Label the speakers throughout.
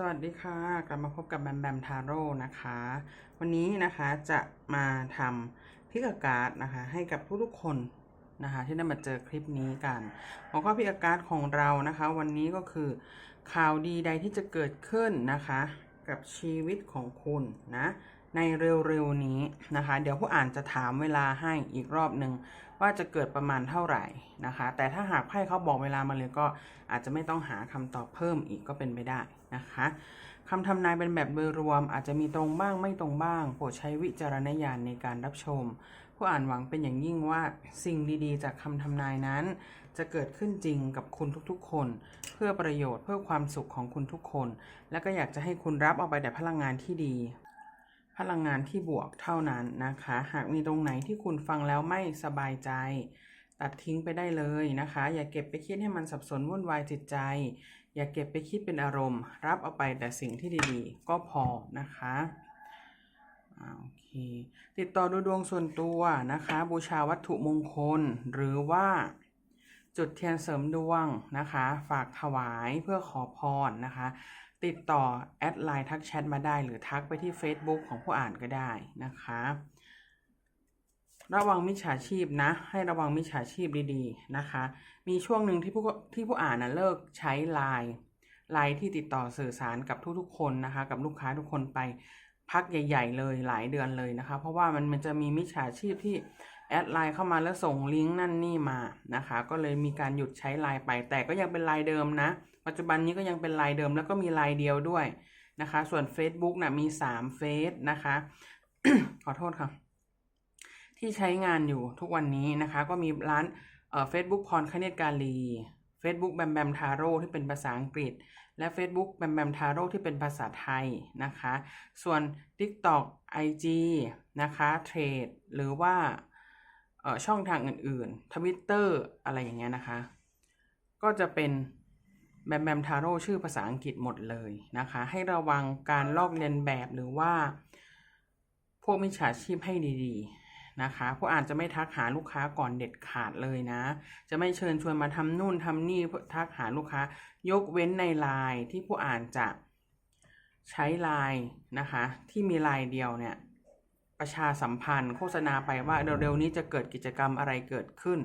Speaker 1: สวัสดีค่ะ กลับมาพบกับแบมแบมทาโร่นะคะ วันนี้นะคะจะมาทำพิกาการ์ดนะคะ ให้กับทุกๆคนนะคะ ที่ได้มาเจอคลิปนี้กันหัวข้อพิกาการ์ดของเรานะคะ วันนี้ก็คือข่าวดีใดที่จะเกิดขึ้นนะคะ กับชีวิตของคุณนะ ในเร็วๆนี้นะคะ เดี๋ยวผู้อ่านจะถามเวลาให้อีกรอบหนึ่งว่าจะเกิดประมาณเท่าไหร่นะคะ แต่ถ้าหากไพ่เขาบอกเวลามาเลยก็อาจจะไม่ต้องหาคำตอบเพิ่มอีกก็เป็นไปได้นะคะคำทำนายเป็นแบบโดยรวม อาจจะมีตรงบ้างไม่ตรงบ้าง โปรดใช้วิจารณญาณในการรับชม ผู้อ่านหวังเป็นอย่างยิ่งว่าสิ่งดีๆ จากคำทำนายนั้น จะเกิดขึ้นจริงกับคุณทุกๆ คน เพื่อประโยชน์เพื่อความสุขของคุณทุกคน และก็อยากจะให้คุณรับเอาไปแต่พลังงานที่ดี พลังงานที่บวกเท่านั้นนะคะ หากมีตรงไหนที่คุณฟังแล้วไม่สบายใจ ตัดทิ้งไปได้เลยนะคะ อย่าเก็บไปคิดให้มันสับสนวุ่นวายจิตใจ อย่าเก็บไปคิดเป็นอารมณ์ รับเอาไปแต่สิ่งที่ดีๆ ก็พอนะคะโอเค ติดต่อดูดวงส่วนตัวนะคะ บูชาวัตถุมงคล หรือว่าจุดเทียนเสริมดวงนะคะ ฝากถวายเพื่อขอพรนะคะ ติดต่อแอดไลน์ทักแชทมาได้ หรือทักไปที่ Facebook ของผู้อ่านก็ได้นะคะ ระวังมิจฉาชีพนะ ให้ระวังมิจฉาชีพดีๆนะคะ มีช่วงหนึ่งที่ผู้ที่ผู้อ่านนะเลิกใช้ไลน์ไลน์ที่ติดต่อสื่อสารกับทุกๆคนนะคะ กับลูกค้าทุกคนไปพักใหญ่ ๆ เลยหลายเดือนเลยนะคะ เพราะว่ามันมันจะมีมิจฉาชีพที่แอดไลน์เข้ามาแล้วส่งลิงก์นั่นนี่มานะคะ ก็เลยมีการหยุดใช้ไลน์ไป แต่ก็ยังเป็นไลน์เดิมนะ ปัจจุบันนี้ก็ยังเป็นไลน์เดิมแล้วก็มีไลน์เดียวด้วยนะคะ ส่วน Facebook นะมี3เฟซนะคะ ขอโทษค่ะที่ใช้งานอยู่ทุกวันนี้นะคะ ก็มีร้านเอ่อ Facebook พรคเนตรกาลี Facebook แบมแบมทาโร่ที่เป็นภาษาอังกฤษ และ Facebook แบมแบมทาโร่ที่เป็นภาษาไทยนะคะ ส่วน TikTok IG นะคะเทรดหรือว่าช่องทางอื่นๆ Twitter อะไรอย่างเงี้ยนะคะ ก็จะเป็น แบมแบมทาโร่ชื่อภาษาอังกฤษหมดเลยนะคะ ให้ระวังการลอกเลียนแบบหรือว่า พวกมิจฉาชีพให้ดีๆนะคะผู้อ่านจะไม่ทักหาลูกค้าก่อนเด็ดขาดเลยนะ จะไม่เชิญชวนมาทำนู่นทำนี่เพื่อทักหาลูกค้ายกเว้นในไลน์ที่ผู้อ่านจะใช้ไลน์นะคะ ที่มีไลน์เดียวเนี่ยประชาสัมพันธ์โฆษณาไปว่าเร็วๆนี้จะเกิดกิจกรรมอะไรเกิดขึ้น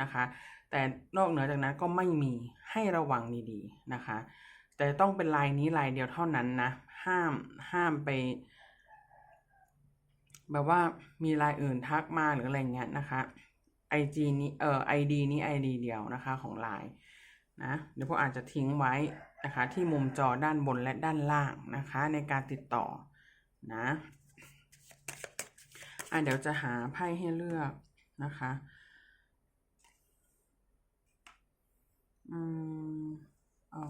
Speaker 1: นะคะ แต่นอกเหนือจากนั้นก็ไม่มีให้ระวังดีๆนะคะ แต่ต้องเป็นลายนี้ลายเดียวเท่านั้นนะ ห้ามห้ามไป แบบว่ามีลายอื่นทักมาหรืออะไรเงี้ยนะคะ IG นี้เอ่อ ID นี้ ID เดียวนะคะของไลน์นะเดี๋ยวพวกอาจจะทิ้งไว้นะคะที่มุมจอด้านบนและด้านล่างนะคะ ในการติดต่อนะอะเดี๋ยวจะหาไพ่ให้เลือกนะคะ อืมเอา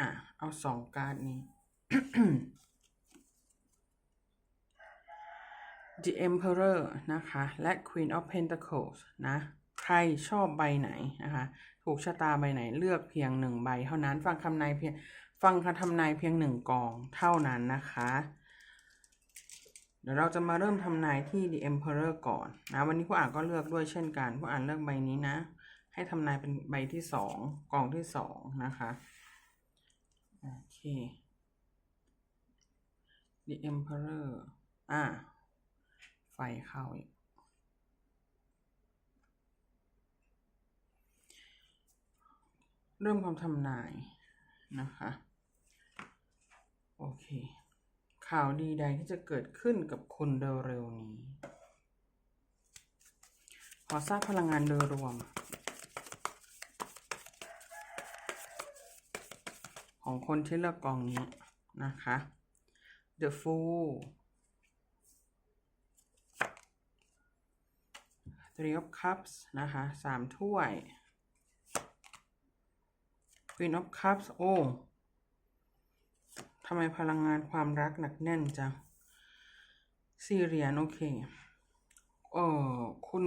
Speaker 1: อะ เอาสองการ์ดนี้ The Emperor นะคะ และ Queen of Pentacles นะ ใครชอบใบไหนนะคะ ถูกชะตาใบไหนเลือกเพียงหนึ่งใบ เท่านั้นฟังคำนายเพียง ฟังคำทำนายเพียงหนึ่งกองเท่านั้นนะคะ เดี๋ยวเราจะมาเริ่มทำนายที่ The Emperor ก่อนนะวันนี้ผู้อ่านก็เลือกด้วยเช่นกันผู้อ่านเลือกใบนี้นะ ให้ทำนายเป็นใบที่สองกองที่สองนะคะโอเค The Emperor อ่าไฟเข้าอีกเริ่มคำทำนายนะคะ โอเค ข่าวดีใดที่จะเกิดขึ้นกับคุณเร็วๆนี้ ขอทราบพลังงานโดยรวม ของคนที่เลือกกองนี้นะคะ The Fool Three of Cups นะคะสามถ้วย Queen of Cups โอ้ำไมพลังงานความรักหนักแน่นจังสี่เหรียญโอเค เออคุณ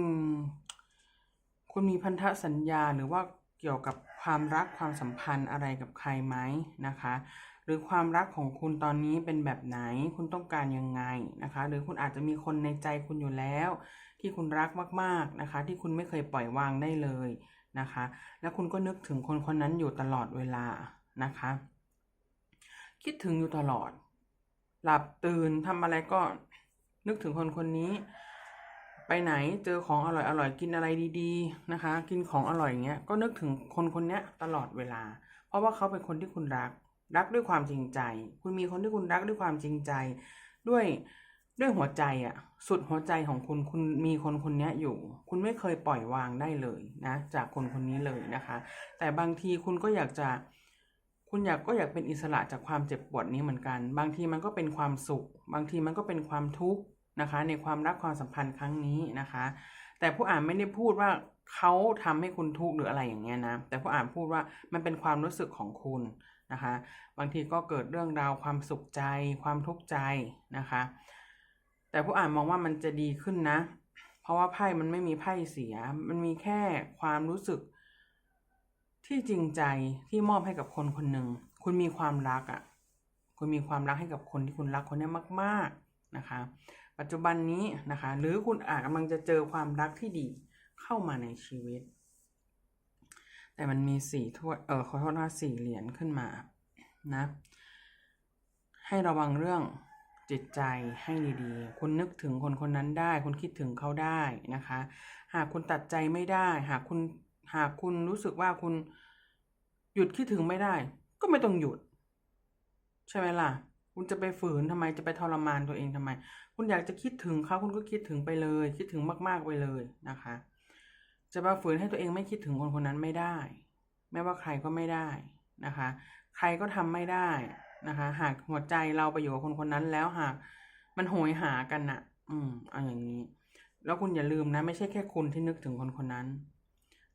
Speaker 1: คุณมีพันธสัญญาหรือว่าเกี่ยวกับความรักความสัมพันธ์อะไรกับใครไหมนะคะ หรือความรักของคุณตอนนี้เป็นแบบไหน คุณต้องการยังไงนะคะ หรือคุณอาจจะมีคนในใจคุณอยู่แล้ว ที่คุณรักมากๆนะคะ ที่คุณไม่เคยปล่อยวางได้เลยนะคะ แล้วคุณก็นึกถึงคนคนนั้นอยู่ตลอดเวลานะคะ คิดถึงอยู่ตลอด หลับตื่นทำอะไรก็นึกถึงคนคนนี้ ไปไหนเจอของอร่อยอร่อยกินอะไรดีๆนะคะ กินของอร่อยอย่างเงี้ยก็นึกถึงคนคนเนี้ยตลอดเวลา เพราะว่าเขาเป็นคนที่คุณรัก รักด้วยความจริงใจ คุณมีคนที่คุณรักด้วยความจริงใจ ด้วยด้วยหัวใจอะ่ะ สุดหัวใจของคุณคุณมีคนคนนี้อยู่ คุณไม่เคยปล่อยวางได้เลยนะ จากคนคนนี้เลยนะคะ แต่บางทีคุณก็อยากจะ คุณอยากก็อยากเป็นอิสระจากความเจ็บปวดนี้เหมือนกัน บางทีมันก็เป็นความสุข บางทีมันก็เป็นความทุกข์นะคะ ในความรักความสัมพันธ์ครั้งนี้นะคะ แต่ผู้อ่านไม่ได้พูดว่าเขาทำให้คุณทุกข์หรืออะไรอย่างเงี้ยนะ แต่ผู้อ่านพูดว่ามันเป็นความรู้สึกของคุณนะคะ บางทีก็เกิดเรื่องราวความสุขใจ ความทุกข์ใจนะคะ แต่ผู้อ่านมองว่ามันจะดีขึ้นนะ เพราะว่าไพ่มันไม่มีไพ่เสีย มันมีแค่ความรู้สึก ที่จริงใจที่มอบให้กับคนคนหนึ่ง คุณมีความรักอะ่ะ คุณมีความรักให้กับคนที่คุณรักคนนี้มาก ๆนะคะ ปัจจุบันนี้นะคะ หรือคุณอาจกำลังจะเจอความรักที่ดีเข้ามาในชีวิต แต่มันมีสี่ถ้วยเออขอโทษนะสี่เหรียญขึ้นมานะ ให้ระวังเรื่องจิตใจให้ดีๆ คุณนึกถึงคนคนนั้นได้ คุณคิดถึงเขาได้นะคะ หากคุณตัดใจไม่ได้ หากคุณ หากคุณรู้สึกว่าคุณหยุดคิดถึงไม่ได้ ก็ไม่ต้องหยุด ใช่ไหมล่ะ คุณจะไปฝืนทำไมจะไปทรมานตัวเองทำไม คุณอยากจะคิดถึงเขาคุณก็คิดถึงไปเลย คิดถึงมาก ๆไปเลยนะคะ จะมาฝืนให้ตัวเองไม่คิดถึงคนคนนั้นไม่ได้ ไม่ว่าใครก็ไม่ได้นะคะ ใครก็ทำไม่ได้นะคะ หากหัวใจเราไปอยู่กับคนคนนั้นแล้วหากมันโหยหากันน่ะ อืมเอาอย่างนี้ แล้วคุณอย่าลืมนะ ไม่ใช่แค่คุณที่นึกถึงคนคนนั้น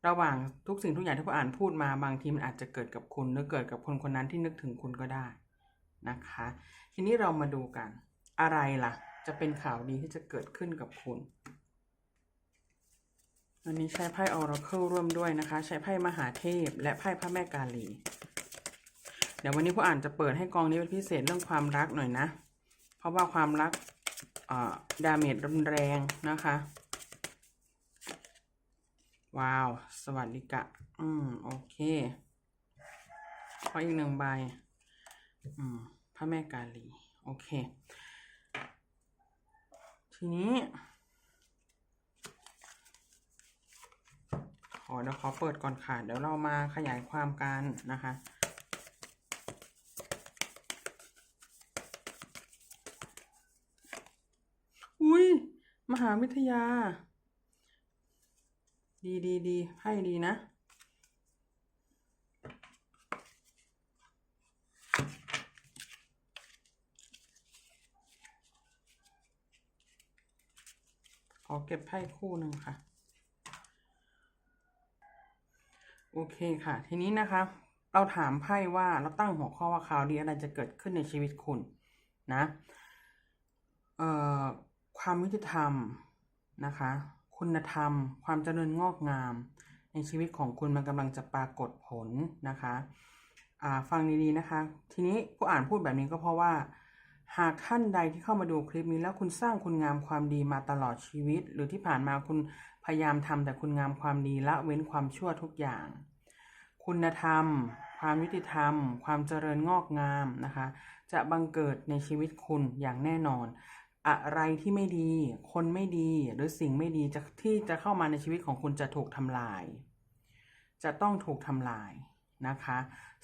Speaker 1: ระหว่างทุกสิ่งทุกอย่างที่ผู้อ่านพูดมาบางทีมันอาจจะเกิดกับคุณหรือเกิดกับคนคนนั้นที่นึกถึงคุณก็ได้นะคะ ทีนี้เรามาดูกัน อะไรล่ะ จะเป็นข่าวดีที่จะเกิดขึ้นกับคุณวันนี้ใช้ไพ่ Oracle ร่วมด้วยนะคะ ใช้ไพ่มหาเทพ และไพ่พระแม่กาลี เดี๋ยววันนี้ผู้อ่านจะเปิดให้กองนี้เป็นพิเศษเรื่องความรักหน่อยนะ เพราะว่าความรักดาเมจรุนแรงนะคะ ว้าว สวัสดีกะ อืม โอเค ขออีกหนึ่งใบ อืม พระแม่กาลี โอเค ทีนี้ ขอเดี๋ยวขอเปิดก่อนค่ะ เดี๋ยวเรามาขยายความกันนะคะอุ้ยมหาวิทยา ดีดีดีไพ่ดีนะ ขอเก็บไพ่คู่หนึ่งค่ะ โอเคค่ะ ทีนี้นะคะ เราถามไพ่ว่าเราตั้งหัวข้อว่าข่าวดีอะไรจะเกิดขึ้นในชีวิตคุณนะ เอ่อ ความยุติธรรมนะคะ คุณธรรม ความเจริญงอกงาม ในชีวิตของคุณมันกำลังจะปรากฏผลนะคะฟังดีๆนะคะ ทีนี้ผู้อ่านพูดแบบนี้ก็เพราะว่า หากท่านใดที่เข้ามาดูคลิปนี้แล้วคุณสร้างคุณงามความดีมาตลอดชีวิต หรือที่ผ่านมาคุณพยายามทำแต่คุณงามความดีละเว้นความชั่วทุกอย่าง คุณธรรม ความยุติธรรม ความเจริญงอกงามนะคะ จะบังเกิดในชีวิตคุณอย่างแน่นอน อะไรที่ไม่ดี คนไม่ดี หรือสิ่งไม่ดีจะที่จะเข้ามาในชีวิตของคุณจะถูกทำลาย จะต้องถูกทำลายนะคะ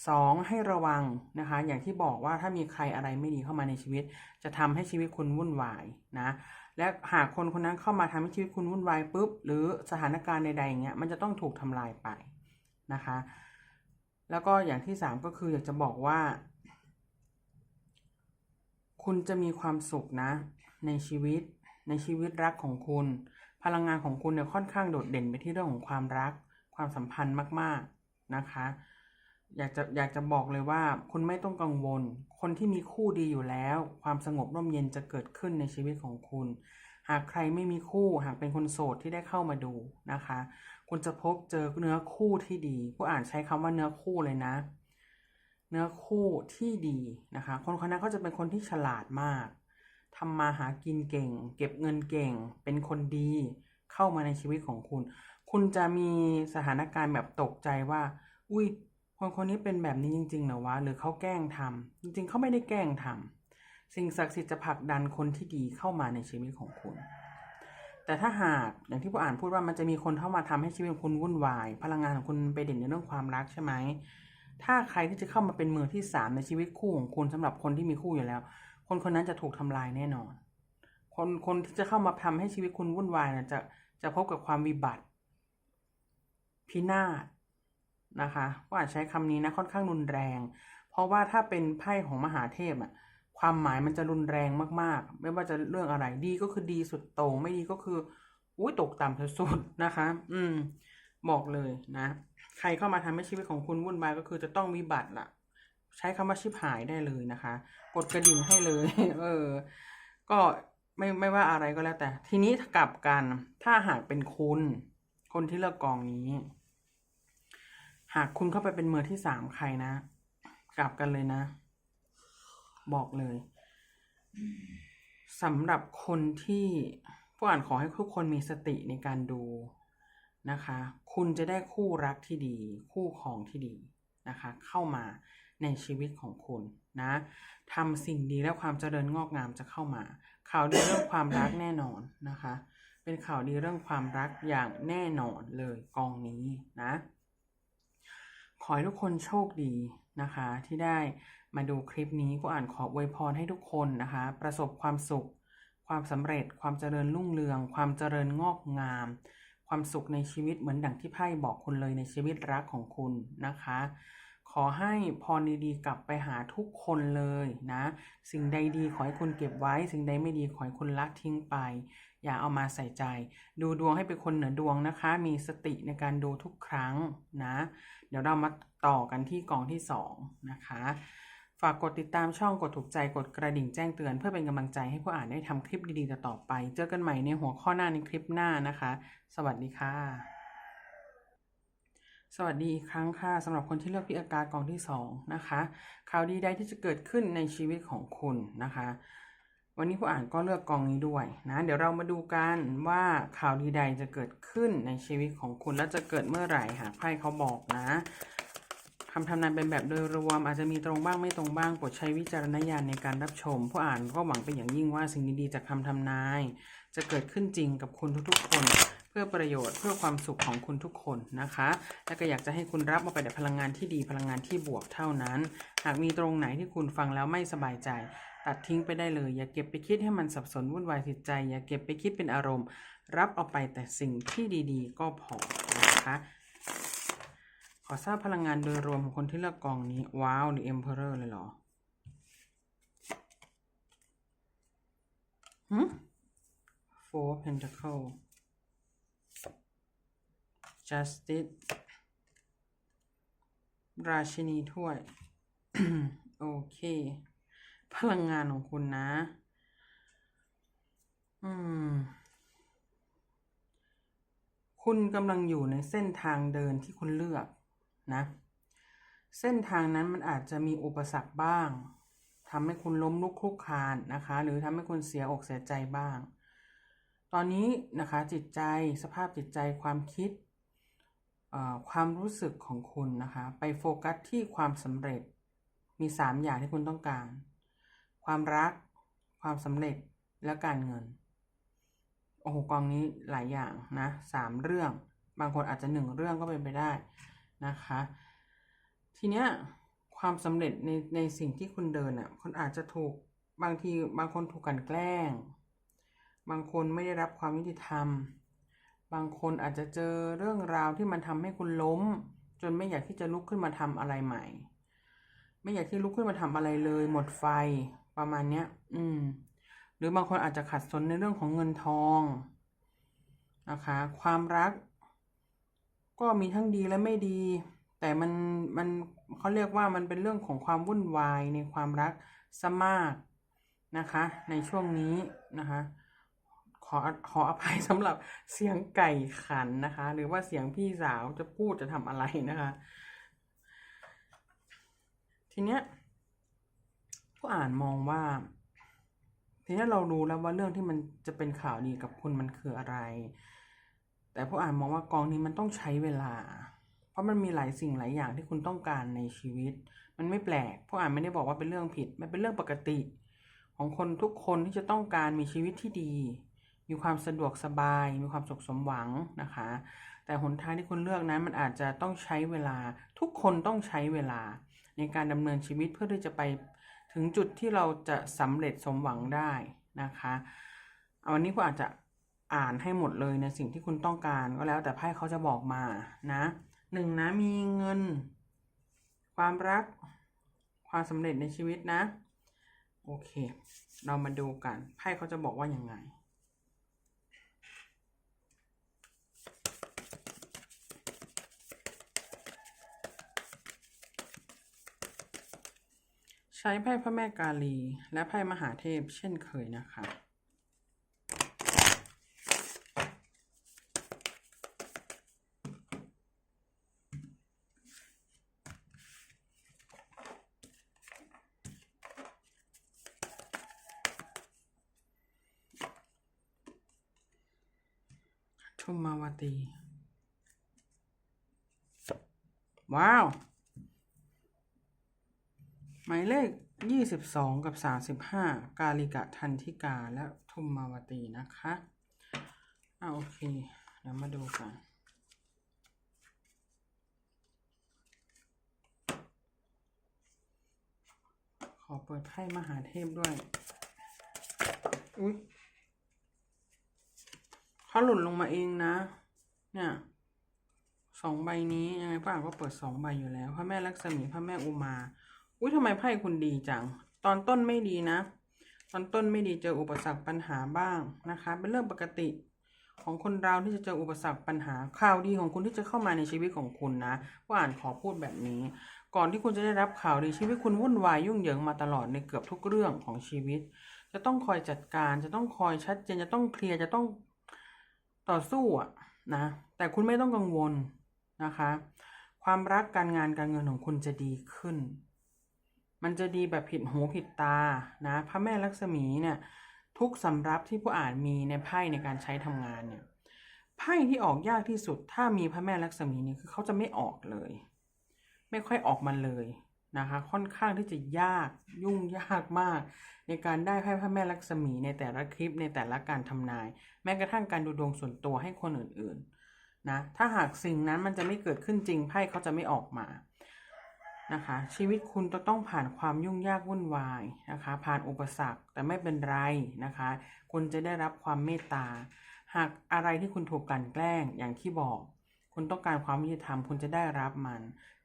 Speaker 1: สองให้ระวังนะคะ อย่างที่บอกว่าถ้ามีใครอะไรไม่ดีเข้ามาในชีวิต จะทำให้ชีวิตคุณวุ่นวายนะ และหากคนคนนั้นเข้ามาทำให้ชีวิตคุณวุ่นวายปุ๊บ หรือสถานการณ์ใดๆอย่างเงี้ยมันจะต้องถูกทำลายไปนะคะ แล้วก็อย่างที่สามก็คืออยากจะบอกว่า คุณจะมีความสุขนะ ในชีวิต ในชีวิตรักของคุณ พลังงานของคุณเนี่ยค่อนข้างโดดเด่นไปที่เรื่องของความรัก ความสัมพันธ์มากๆนะคะ อยากจะอยากจะบอกเลยว่าคุณไม่ต้องกังวล คนที่มีคู่ดีอยู่แล้ว ความสงบร่มเย็นจะเกิดขึ้นในชีวิตของคุณ หากใครไม่มีคู่หากเป็นคนโสดที่ได้เข้ามาดูนะคะ คุณจะพบเจอเนื้อคู่ที่ดีผู้อ่านใช้คำว่าเนื้อคู่เลยนะเนื้อคู่ที่ดีนะคะ คนคนนั้นเขาจะเป็นคนที่ฉลาดมาก ทำมาหากินเก่ง เก็บเงินเก่ง เป็นคนดีเข้ามาในชีวิตของคุณ คุณจะมีสถานการณ์แบบตกใจว่า อุ้ยคนคนนี้เป็นแบบนี้จริงๆเหรอวะ หรือเขาแกล้งทำจริงๆเขาไม่ได้แกล้งทำสิ่งศักดิ์สิทธิ์จะผลักดันคนที่ดีเข้ามาในชีวิตของคุณ แต่ถ้าหากอย่างที่ผู้อ่านพูดว่ามันจะมีคนเข้ามาทำให้ชีวิตของคุณวุ่นวาย พลังงานของคุณไปเด่นในเรื่องความรักใช่ไหมถ้าใครที่จะเข้ามาเป็นมือที่สามในชีวิตคู่ของคุณสำหรับคนที่มีคู่อยู่แล้ว คนคนนั้นจะถูกทำลายแน่นอน คนคนที่จะเข้ามาทำให้ชีวิตคุณวุ่นวายนะจะจะพบกับความวิบัติ พินาศนะคะก็อาจใช้คำนี้นะค่อนข้างรุนแรง เพราะว่าถ้าเป็นไพ่ของมหาเทพอะความหมายมันจะรุนแรงมากๆ ไม่ว่าจะเรื่องอะไรดีก็คือดีสุดโต่งไม่ดีก็คืออุ้ยตกต่ำสุดๆนะคะ อืม บอกเลยนะ ใครเข้ามาทำให้ชีวิตของคุณวุ่นวายก็คือจะต้องวิบัติละ ใช้คำว่าชิบหายได้เลยนะคะ กดกระดิ่งให้เลย เออ ก็ไม่ไม่ว่าอะไรก็แล้วแต่ ทีนี้กลับกัน ถ้าหากเป็นคุณ คนที่เลือกกองนี้ หากคุณเข้าไปเป็นมือที่สามใครนะ กลับกันเลยนะ บอกเลยสำหรับคนที่ผู้อ่านขอให้ทุกคนมีสติในการดูนะคะ คุณจะได้คู่รักที่ดี คู่ครองที่ดีนะคะ เข้ามา ในชีวิตของคุณนะทำสิ่งดีและความเจริญงอกงามจะเข้ามา ข่าวดีเรื่องความรักแน่นอนนะคะ เป็นข่าวดีเรื่องความรักอย่างแน่นอนเลยกองนี้นะขอให้ทุกคนโชคดีนะคะ ที่ได้มาดูคลิปนี้ก็อ่านขออวยพรให้ทุกคนนะคะ ประสบความสุข ความสำเร็จ ความเจริญรุ่งเรือง ความเจริญงอกงาม ความสุขในชีวิตเหมือนดังที่ไพ่บอกคุณเลยในชีวิตรักของคุณนะคะ ขอให้พรดีๆ กลับไปหาทุกคนเลยนะ สิ่งใดดีขอให้คุณเก็บไว้ สิ่งใดไม่ดีขอให้คุณละทิ้งไป อย่าเอามาใส่ใจ ดูดวงให้เป็นคนเหนือดวงนะคะ มีสติในการดูทุกครั้งนะ เดี๋ยวเรามาต่อกันที่กองที่สองนะคะฝากกดติดตามช่องกดถูกใจกดกระดิ่งแจ้งเตือนเพื่อเป็นกำลังใจให้ผู้อ่านได้ทำคลิปดีๆต่อไป เจอกันใหม่ในหัวข้อหน้าในคลิปหน้านะคะ สวัสดีค่ะ สวัสดีอีกครั้งค่ะสำหรับคนที่เลือกพิอากาศกองที่สองนะคะข่าวดีใดที่จะเกิดขึ้นในชีวิตของคุณนะคะ วันนี้ผู้อ่านก็เลือกกองนี้ด้วยนะเดี๋ยวเรามาดูกันว่าข่าวดีใดจะเกิดขึ้นในชีวิตของคุณและจะเกิดเมื่อไหร่หากไพ่เขาบอกนะคำทำนายเป็นแบบโดยรวมอาจจะมีตรงบ้างไม่ตรงบ้างโปรดใช้วิจารณญาณในการรับชม ผู้อ่านก็หวังเป็นอย่างยิ่งว่าสิ่งดีๆจากคำทำนาย จะเกิดขึ้นจริงกับคุณทุกๆคน พื่อประโยชน์เพื่อความสุขของคุณทุกคนนะคะ และก็อยากจะให้คุณรับมาไปแต่พลังงานที่ดีพลังงานที่บวกเท่านั้น หากมีตรงไหนที่คุณฟังแล้วไม่สบายใจ ตัดทิ้งไปได้เลย อย่าเก็บไปคิดให้มันสับสนวุ่นวายจิตใจ อย่าเก็บไปคิดเป็นอารมณ์ รับเอาไปแต่สิ่งที่ดีๆ ก็พอนะคะขอทราบพลังงานโดยรวมของคนที่เลือกกองนี้ว้าวหรือ Emperor เลยเหรอหืม Four Pentacle Justice ราชินีถ้วย โอเค พลังงานของคุณนะ อืม คุณกำลังอยู่ในเส้นทางเดินที่คุณเลือกนะ เส้นทางนั้นมันอาจจะมีอุปสรรคบ้างทำให้คุณล้มลุกคลุกคลานนะคะ หรือทำให้คุณเสียอกเสียใจบ้าง ตอนนี้นะคะจิตใจสภาพจิตใจความคิด ความรู้สึกของคุณนะคะ ไปโฟกัสที่ความสำเร็จ มีสามอย่างที่คุณต้องการ ความรัก ความสำเร็จและการเงิน โอ้โหกองนี้หลายอย่างนะสามเรื่อง บางคนอาจจะหนึ่งเรื่องก็เป็นไปได้นะคะ ทีเนี้ยความสำเร็จในในสิ่งที่คุณเดินอะคนอาจจะถูกบางทีบางคนถูกกันแกล้ง บางคนไม่ได้รับความยุติธรรม บางคนอาจจะเจอเรื่องราวที่มันทำให้คุณล้ม จนไม่อยากที่จะลุกขึ้นมาทำอะไรใหม่ ไม่อยากที่ลุกขึ้นมาทำอะไรเลย หมดไฟประมาณเนี้ย อืม หรือบางคนอาจจะขัดสนในเรื่องของเงินทองนะคะ ความรัก ก็มีทั้งดีและไม่ดี แต่มันมันเขาเรียกว่ามันเป็นเรื่องของความวุ่นวายในความรักซะมากนะคะ ในช่วงนี้นะคะ อขออภัยสำหรับเสียงไก่ขันนะคะ หรือว่าเสียงพี่สาวจะพูดจะทำอะไรนะคะททีเนี้ยผู้อ่านมองว่า ทีนี้เรารู้แล้วว่าเรื่องที่มันจะเป็นข่าวดีกับคุณมันคืออะไร แต่ผู้อ่านมองว่ากองนี้มันต้องใช้เวลา เพราะมันมีหลายสิ่งหลายอย่างที่คุณต้องการในชีวิต มันไม่แปลกผู้อ่านไม่ได้บอกว่าเป็นเรื่องผิด มันเป็นเรื่องปกติ ของคนทุกคนที่จะต้องการมีชีวิตที่ดี มีความสะดวกสบาย มีความสุขสมหวังนะคะ แต่หนทางที่คุณเลือกนั้นมันอาจจะต้องใช้เวลา ทุกคนต้องใช้เวลา ในการดำเนินชีวิตเพื่อที่จะไปถึงจุดที่เราจะสำเร็จสมหวังได้นะคะเอาวันนี้คุณอาจจะอ่านให้หมดเลยในสิ่งที่คุณต้องการก็แล้วแต่ไพ่เขาจะบอกมานะหนึ่งนะมีเงิน ความรัก ความสำเร็จในชีวิตนะ โอเค เรามาดูกันไพ่เขาจะบอกว่าอยังไง ใช้ไพ่พระแม่กาลี และไพ่มหาเทพเช่นเคยนะคะชุมมาวตี ว้าว เลขยี่สิบสองกับสาสิบห้ากาลิกะทันทิกาและทุมมาวตีนะคะอ่าโอเค เดี๋ยวมาดูกันขอเปิดไพ่มหาเทพด้วย อุ๊ยเขาหล่นลงมาเองนะ เนี่ยสองใบนี้ยังไงป้าก็เปิดสองใบอยู่แล้ว พระแม่ลักษมีพระแม่อุมา อุ้ยทำไมไพ่คุณดีจัง ตอนต้นไม่ดีนะ ตอนต้นไม่ดีเจออุปสรรคปัญหาบ้างนะคะ เป็นเรื่องปกติของคนเราที่จะเจออุปสรรคปัญหาข่าวดีของคุณที่จะเข้ามาในชีวิตของคุณนะว่าอ่านขอพูดแบบนี้ ก่อนที่คุณจะได้รับข่าวดีชีวิตคุณวุ่นวายยุ่งเหยิงมาตลอดในเกือบทุกเรื่องของชีวิต จะต้องคอยจัดการ จะต้องคอยชัดเจนจะต้องเคลียร์จะต้องต่อสู้อะนะ แต่คุณไม่ต้องกังวลนะคะ ความรักการงานการเงินของคุณจะดีขึ้น มันจะดีแบบผิดหูผิดตานะพระแม่ลักษมีเนี่ยทุกสำรับที่ผู้อ่านมีในไพ่ในการใช้ทำงานเนี่ยไพ่ที่ออกยากที่สุดถ้ามีพระแม่ลักษมีเนี่ยคือเขาจะไม่ออกเลย ไม่ค่อยออกมาเลยนะคะ ค่อนข้างที่จะยากยุ่งยากมาก ในการได้ไพ่พระแม่ลักษมีในแต่ละคลิปในแต่ละการทำนาย แม้กระทั่งการดูดวงส่วนตัวให้คนอื่นๆนะถ้าหากสิ่งนั้นมันจะไม่เกิดขึ้นจริงไพ่เขาจะไม่ออกมา นะคะ ชีวิตคุณจะต้องผ่านความยุ่งยากวุ่นวายนะคะ ผ่านอุปสรรคแต่ไม่เป็นไรนะคะ คุณจะได้รับความเมตตา หากอะไรที่คุณถูกกลั่นแกล้งอย่างที่บอก คุณต้องการความยุติธรรมคุณจะได้รับมัน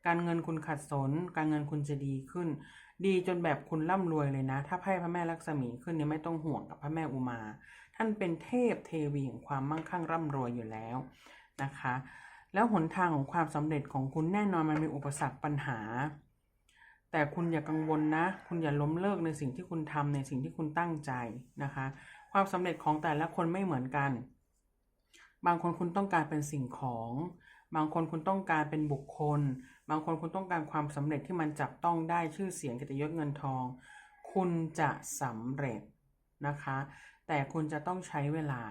Speaker 1: การเงินคุณขัดสน การเงินคุณจะดีขึ้น ดีจนแบบคุณร่ำรวยเลยนะ ถ้าไพ่พระแม่ลักษมีขึ้นเนี่ยไม่ต้องห่วงกับพระแม่อุมา ท่านเป็นเทพเทวีแห่งความมั่งคั่งร่ำรวยอยู่แล้วนะคะ แล้วหนทางของความสำเร็จของคุณแน่นอนมันมีอุปสรรคปัญหา แต่คุณอย่ากังวลนะ คุณอย่าล้มเลิกในสิ่งที่คุณทำในสิ่งที่คุณตั้งใจนะคะ ความสำเร็จของแต่ละคนไม่เหมือนกัน บางคนคุณต้องการเป็นสิ่งของ บางคนคุณต้องการเป็นบุคคล บางคนคุณต้องการความสำเร็จที่มันจับต้องได้ชื่อเสียงกิตยศเงินทอง คุณจะสำเร็จนะคะ แต่คุณจะต้องใช้เวลา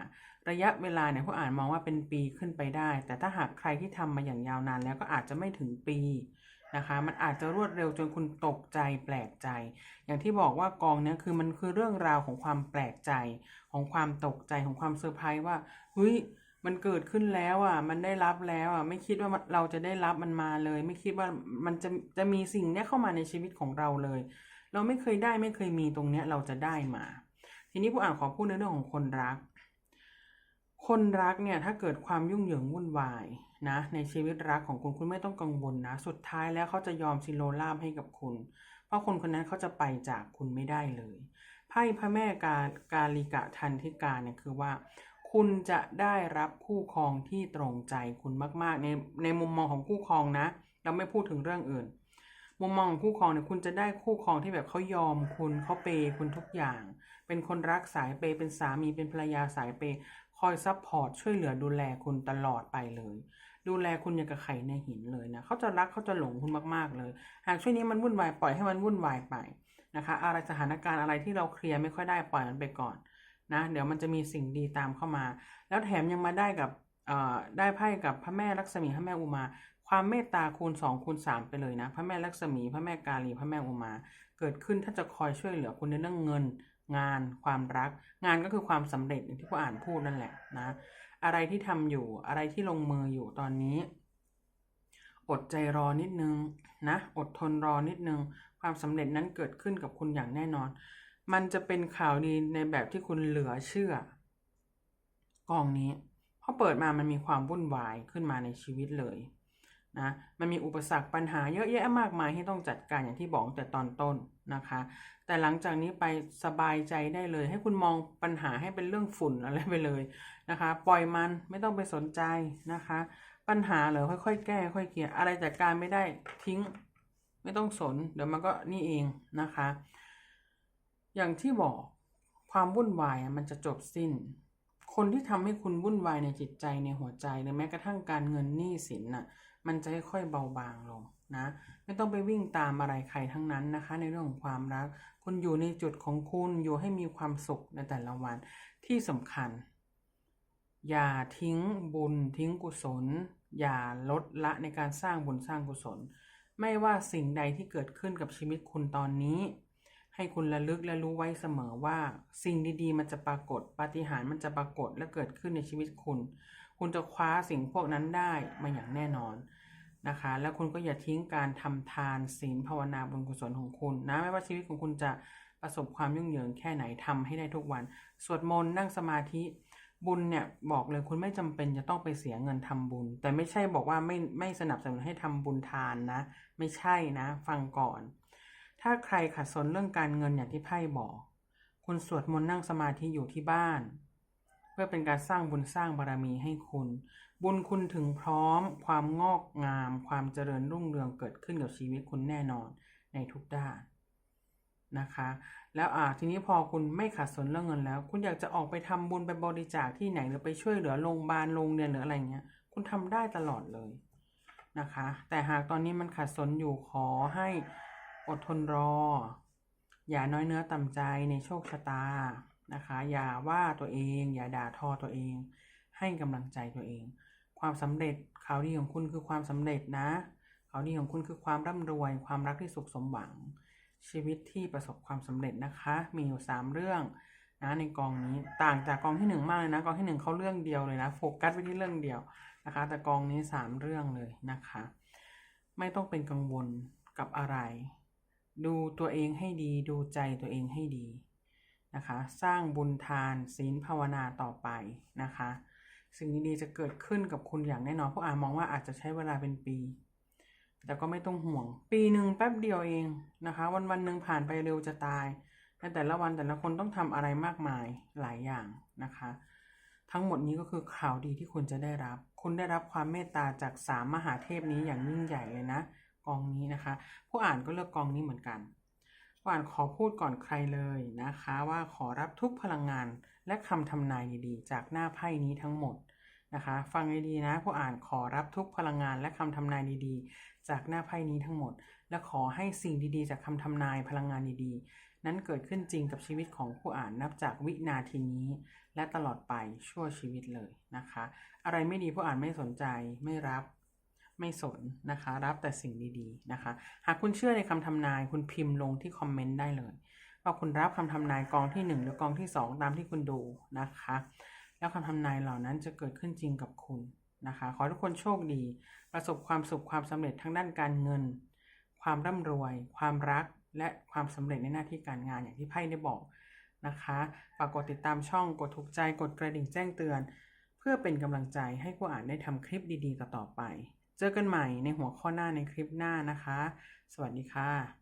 Speaker 1: ระยะเวลาเนี่ยผู้อ่านมองว่าเป็นปีขึ้นไปได้ แต่ถ้าหากใครที่ทำมาอย่างยาวนานแล้วก็อาจจะไม่ถึงปีนะคะ มันอาจจะรวดเร็วจนคุณตกใจแปลกใจ อย่างที่บอกว่ากองเนี้ยคือมันคือเรื่องราวของความแปลกใจ ของความตกใจของความเซอร์ไพรส์ว่าเฮ้ยมันเกิดขึ้นแล้วอะ มันได้รับแล้วอะ ไม่คิดว่าเราจะได้รับมันมาเลย ไม่คิดว่ามันจะจะมีสิ่งนี้เข้ามาในชีวิตของเราเลย เราไม่เคยได้ไม่เคยมีตรงเนี้ยเราจะได้มา ทีนี้ผู้อ่านขอพูดในเรื่องของคนรัก คนรักเนี่ยถ้าเกิดความยุ่งเหยิงวุ่นวายนะในชีวิตรักของคุณคุณไม่ต้องกังวลนะ สุดท้ายแล้วเขาจะยอมซิโลลาบให้กับคุณ เพราะคนคนนั้นเขาจะไปจากคุณไม่ได้เลยไพ่พระแม่กากาลิกะทันทิกาเนี่ยคือว่า คุณจะได้รับคู่ครองที่ตรงใจคุณมากๆ ในในมุมมองของคู่ครองนะ เราไม่พูดถึงเรื่องอื่น มุมมองของคู่ครองเนี่ยคุณจะได้คู่ครองที่แบบเขายอมคุณเขาเปย์คุณทุกอย่าง เป็นคนรักสายเปย์เป็นสามีเป็นภรรยาสายเปย์ คอยซัพพอร์ตช่วยเหลือดูแลคุณตลอดไปเลย ดูแลคุณอย่างกับไข่ในหินเลยนะเขาจะรักเขาจะหลงคุณมากๆเลย หากช่วงนี้มันวุ่นวายปล่อยให้มันวุ่นวายไปนะคะอะไรสถานการณ์อะไรที่เราเคลียร์ไม่ค่อยได้ปล่อยมันไปก่อนนะเดี๋ยวมันจะมีสิ่งดีตามเข้ามา แล้วแถมยังมาได้กับได้ไพ่กับพระแม่ลักษมีพระแม่อุมา ความเมตตาคูณ2คูณ3ไปเลยนะ พระแม่ลักษมี พระแม่กาลีพระแม่อุมา เกิดขึ้นถ้าจะคอยช่วยเหลือคุณในเรื่องเงิน งานความรัก งานก็คือความสำเร็จอย่างที่ผู้อ่านพูดนั่นแหละนะ อะไรที่ทำอยู่อะไรที่ลงมืออยู่ตอนนี้ อดใจรอนิดนึงนะอดทนรอนิดนึง ความสำเร็จนั้นเกิดขึ้นกับคุณอย่างแน่นอน มันจะเป็นข่าวดีในแบบที่คุณเหลือเชื่อกองนี้พอเปิดมามันมีความวุ่นวายขึ้นมาในชีวิตเลย นะมันมีอุปสรรคปัญหาเยอะแยะมากมายที่ต้องจัดการอย่างที่บอกแต่ตอนต้นนะคะ แต่หลังจากนี้ไปสบายใจได้เลย ให้คุณมองปัญหาให้เป็นเรื่องฝุ่นอะไรไปเลยนะคะ ปล่อยมันไม่ต้องไปสนใจนะคะ ปัญหาเหรอค่อยๆ แก้ค่อยๆเคลียร์อะไรจัดการไม่ได้ทิ้ง ไม่ต้องสนเดี๋ยวมันก็นี่เองนะคะ อย่างที่บอกความวุ่นวายมันจะจบสิ้น คนที่ทำให้คุณวุ่นวายในจิตใจในหัวใจหรือแม้กระทั่งการเงินหนี้สินน่ะ มันจะค่อยๆเบาบางลงนะไม่ต้องไปวิ่งตามอะไรใครทั้งนั้นนะคะ ในเรื่องของความรัก คุณอยู่ในจุดของคุณอยู่ให้มีความสุขในแต่ละวันที่สำคัญ อย่าทิ้งบุญทิ้งกุศล อย่าลดละในการสร้างบุญสร้างกุศล ไม่ว่าสิ่งใดที่เกิดขึ้นกับชีวิตคุณตอนนี้ ให้คุณระลึกและรู้ไว้เสมอว่า สิ่งดีๆ มันจะปรากฏปาฏิหาริย์มันจะปรากฏและเกิดขึ้นในชีวิตคุณ คุณจะคว้าสิ่งพวกนั้นได้มาอย่างแน่นอนนะคะ แล้วคุณก็อย่าทิ้งการทำทานศีลภาวนาบุญกุศลของคุณนะไม่ว่าชีวิตของคุณจะประสบความยุ่งเหยิงแค่ไหนทำให้ได้ทุกวัน สวดมนต์นั่งสมาธิบุญเนี่ยบอกเลยคุณไม่จำเป็นจะต้องไปเสียเงินทำบุญ แต่ไม่ใช่บอกว่าไม่ไม่สนับสนุนให้ทำบุญทานนะ ไม่ใช่นะ ฟังก่อน ถ้าใครขัดสนเรื่องการเงินอย่างที่ไพ่บอก คุณสวดมนต์นั่งสมาธิอยู่ที่บ้าน พื่อเป็นการสร้างบุญสร้างบารมีให้คุณ บุญคุณถึงพร้อม ความงอกงาม ความเจริญรุ่งเรืองเกิดขึ้นกับชีวิตคุณแน่นอนในทุกด้านนะคะ แล้วอ่าทีนี้พอคุณไม่ขัดสนเรื่องเงินแล้ว คุณอยากจะออกไปทำบุญไปบริจาคที่ไหนหรือไปช่วยเหลือโรงพยาบาลโรงเรียนหรืออะไรเงี้ยคุณทำได้ตลอดเลยนะคะ แต่หากตอนนี้มันขัดสนอยู่ขอให้อดทนรอ อย่าน้อยเนื้อต่ำใจในโชคชะตา นะคะ อย่าว่าตัวเอง อย่าด่าทอตัวเอง ให้กำลังใจตัวเอง ความสำเร็จข่าวดีของคุณคือความสำเร็จนะข่าวดีของคุณคือความร่ำรวย ความรักที่สุขสมหวัง ชีวิตที่ประสบความสำเร็จนะคะ มีอยู่สามเรื่องนะในกองนี้ต่างจากกองที่หนึ่งมากเลยนะกองที่หนึ่งเขาเรื่องเดียวเลยนะโฟกัสไปที่เรื่องเดียวนะคะ แต่กองนี้สามเรื่องเลยนะคะ ไม่ต้องเป็นกังวลกับอะไร ดูตัวเองให้ดี ดูใจตัวเองให้ดี นะคะ สร้างบุญทานศีลภาวนาต่อไปนะคะ สิ่งดีๆจะเกิดขึ้นกับคุณอย่างแน่นอนเพราะอ่านมองว่าอาจจะใช้เวลาเป็นปี แต่ก็ไม่ต้องห่วง ปีหนึ่งแป๊บเดียวเองนะคะ วันวันหนึ่งผ่านไปเร็วจะตายในแต่ละวันแต่ละคนต้องทำอะไรมากมายหลายอย่างนะคะ ทั้งหมดนี้ก็คือข่าวดีที่คุณจะได้รับ คุณได้รับความเมตตาจากสามมหาเทพนี้อย่างยิ่งใหญ่เลยนะ กองนี้นะคะ ผู้อ่านก็เลือกกองนี้เหมือนกัน ผู้อ่านขอพูดก่อนใครเลยนะคะว่าขอรับทุกพลังงานและคำทำนายดีๆ จากหน้าไพ่นี้ทั้งหมดนะคะฟังให้ดีนะผู้อ่านขอรับทุกพลังงานและคำทำนายดีๆ จากหน้าไพ่นี้ทั้งหมด และขอให้สิ่งดีๆ จากคำทำนายพลังงานดีๆ นั้นเกิดขึ้นจริงกับชีวิตของผู้อ่านนับจากวินาทีนี้ และตลอดไปชั่วชีวิตเลยนะคะ อะไรไม่ดีผู้อ่านไม่สนใจไม่รับ ไม่สนนะคะ รับแต่สิ่งดีๆนะคะ หากคุณเชื่อในคำทำนายคุณพิมพ์ลงที่คอมเมนต์ได้เลยว่าคุณรับคำทำนายกองที่ 1 หรือกองที่ 2 ตามที่คุณดูนะคะ แล้วคำทำนายเหล่านั้นจะเกิดขึ้นจริงกับคุณนะคะ ขอทุกคนโชคดี ประสบความสุขความสำเร็จทั้งด้านการเงิน ความร่ำรวย ความรักและความสำเร็จในหน้าที่การงานอย่างที่ไพ่ได้บอกนะคะฝากกดติดตามช่องกดถูกใจกดกระดิ่งแจ้งเตือน เพื่อเป็นกำลังใจให้ผู้อ่านได้ทำคลิปดีๆ ต่อๆไป เจอกันใหม่ในหัวข้อหน้าในคลิปหน้านะคะ สวัสดีค่ะ